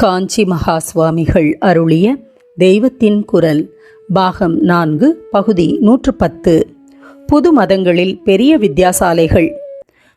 காஞ்சி மகா சுவாமிகள் அருளிய தெய்வத்தின் குரல் பாகம் நான்கு பகுதி நூற்று பத்து புது மதங்களில் பெரிய வித்தியாசாலைகள்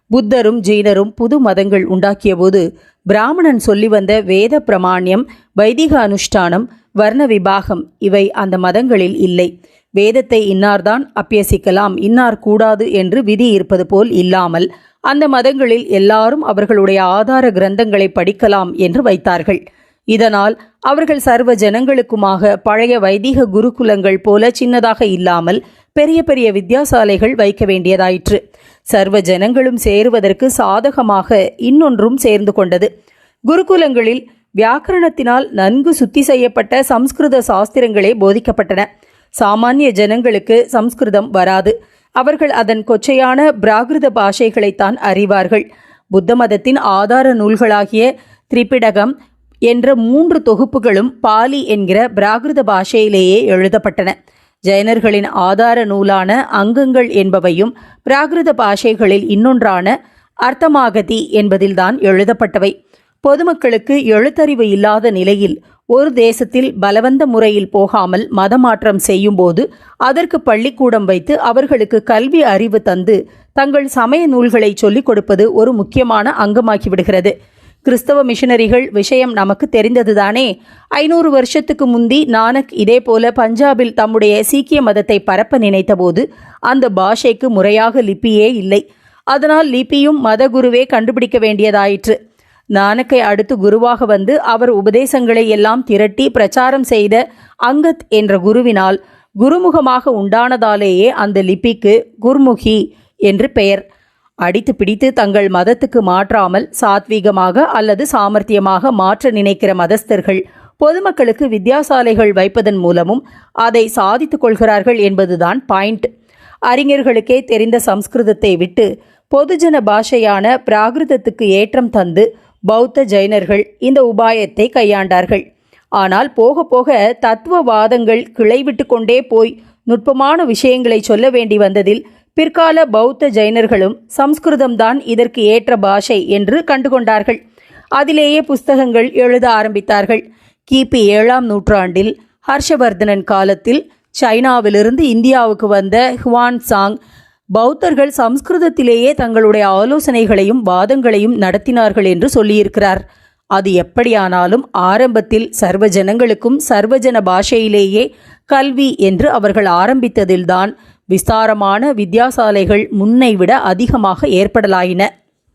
புத்தரும் ஜீனரும் புது மதங்கள் உண்டாக்கியபோது பிராமணன் சொல்லி வந்த வேத பிரமாண்யம் வைதிக அனுஷ்டானம் வர்ண விபாகம் இவை அந்த மதங்களில் இல்லை. வேதத்தை இன்னார்தான் அப்பியசிக்கலாம் இன்னார் கூடாது என்று விதி இருப்பது போல் இல்லாமல் அந்த மதங்களில் எல்லாரும் அவர்களுடைய ஆதார கிரந்தங்களை படிக்கலாம் என்று வைத்தார்கள். இதனால் அவர்கள் சர்வ ஜனங்களுக்குமாக பழைய வைதிக குருகுலங்கள் போல சின்னதாக இல்லாமல் பெரிய பெரிய வித்தியாசாலைகள் வைக்க வேண்டியதாயிற்று. சர்வ ஜனங்களும் சேருவதற்கு சாதகமாக இன்னொன்றும் சேர்ந்து கொண்டது. குருகுலங்களில் வியாக்கரணத்தினால் நன்கு சுத்தி செய்யப்பட்ட சம்ஸ்கிருத சாஸ்திரங்களே போதிக்கப்பட்டன. சாமானிய ஜனங்களுக்கு சம்ஸ்கிருதம் வராது. அவர்கள் அதன் கொச்சையான பிராகிருத பாஷைகளைத்தான் அறிவார்கள். புத்த மதத்தின் ஆதார நூல்களாகிய திரிபிடகம் என்ற மூன்று தொகுப்புகளும் பாலி என்கிற பிராகிருத பாஷையிலேயே எழுதப்பட்டன. ஜைனர்களின் ஆதார நூலான அங்கங்கள் என்பவையும் பிராகிருத பாஷைகளில் இன்னொன்றான அர்த்தமாகதி என்பதில்தான் எழுதப்பட்டவை. பொதுமக்களுக்கு எழுத்தறிவு இல்லாத நிலையில் ஒரு தேசத்தில் பலவந்த முறையில் போகாமல் மதமாற்றம் செய்யும்போது அதற்கு பள்ளிக்கூடம் வைத்து அவர்களுக்கு கல்வி அறிவு தந்து தங்கள் சமய நூல்களை சொல்லிக் கொடுப்பது ஒரு முக்கியமான அங்கமாகிவிடுகிறது. கிறிஸ்தவ மிஷனரிகள் விஷயம் நமக்கு தெரிந்ததுதானே. ஐநூறு வருஷத்துக்கு முந்தி நானக் இதே போல பஞ்சாபில் தம்முடைய சீக்கிய மதத்தை பரப்ப நினைத்தபோது அந்த பாஷைக்கு முறையாக லிபியே இல்லை. அதனால் லிபியும் மதகுருவே கண்டுபிடிக்க வேண்டியதாயிற்று. நானக்கை அடுத்து குருவாக வந்து அவர் உபதேசங்களை எல்லாம் திரட்டி பிரச்சாரம் செய்த அங்கத் என்ற குருவினால் குருமுகமாக உண்டானதாலேயே அந்த லிபிக்கு குர்முகி என்று பெயர். அடித்து பிடித்து தங்கள் மதத்துக்கு மாற்றாமல் சாத்வீகமாக அல்லது சாமர்த்தியமாக மாற்ற நினைக்கிற மதஸ்தர்கள் பொதுமக்களுக்கு வித்தியாசாலைகள் வைப்பதன் மூலமும் அதை சாதித்துக் கொள்கிறார்கள் என்பதுதான் பாயிண்ட். அறிஞர்களுக்கே தெரிந்த சம்ஸ்கிருதத்தை விட்டு பொதுஜன பாஷையான பிராகிருதத்துக்கு ஏற்றம் தந்து பௌத்த ஜைனர்கள் இந்த உபாயத்தை கையாண்டார்கள். ஆனால் போக போக தத்துவவாதங்கள் கிளைவிட்டு கொண்டே போய் நுட்பமான விஷயங்களை சொல்ல வேண்டி வந்ததில் பிற்கால பௌத்த ஜைனர்களும் சம்ஸ்கிருதம்தான் இதற்கு ஏற்ற பாஷை என்று கண்டுகொண்டார்கள். அதிலேயே புஸ்தகங்கள் எழுத ஆரம்பித்தார்கள். கிபி ஏழாம் நூற்றாண்டில் ஹர்ஷவர்தனன் காலத்தில் சைனாவிலிருந்து இந்தியாவுக்கு வந்த ஹுவான் சாங் பௌத்தர்கள் சம்ஸ்கிருதத்திலேயே தங்களுடைய ஆலோசனைகளையும் வாதங்களையும் நடத்தினார்கள் என்று சொல்லியிருக்கிறார். அது எப்படியானாலும் ஆரம்பத்தில் சர்வ ஜனங்களுக்கும் சர்வஜன பாஷையிலேயே கல்வி என்று அவர்கள் ஆரம்பித்ததில்தான் விஸ்தாரமான முன்னை முன்னைவிட அதிகமாக ஏற்படலாயின.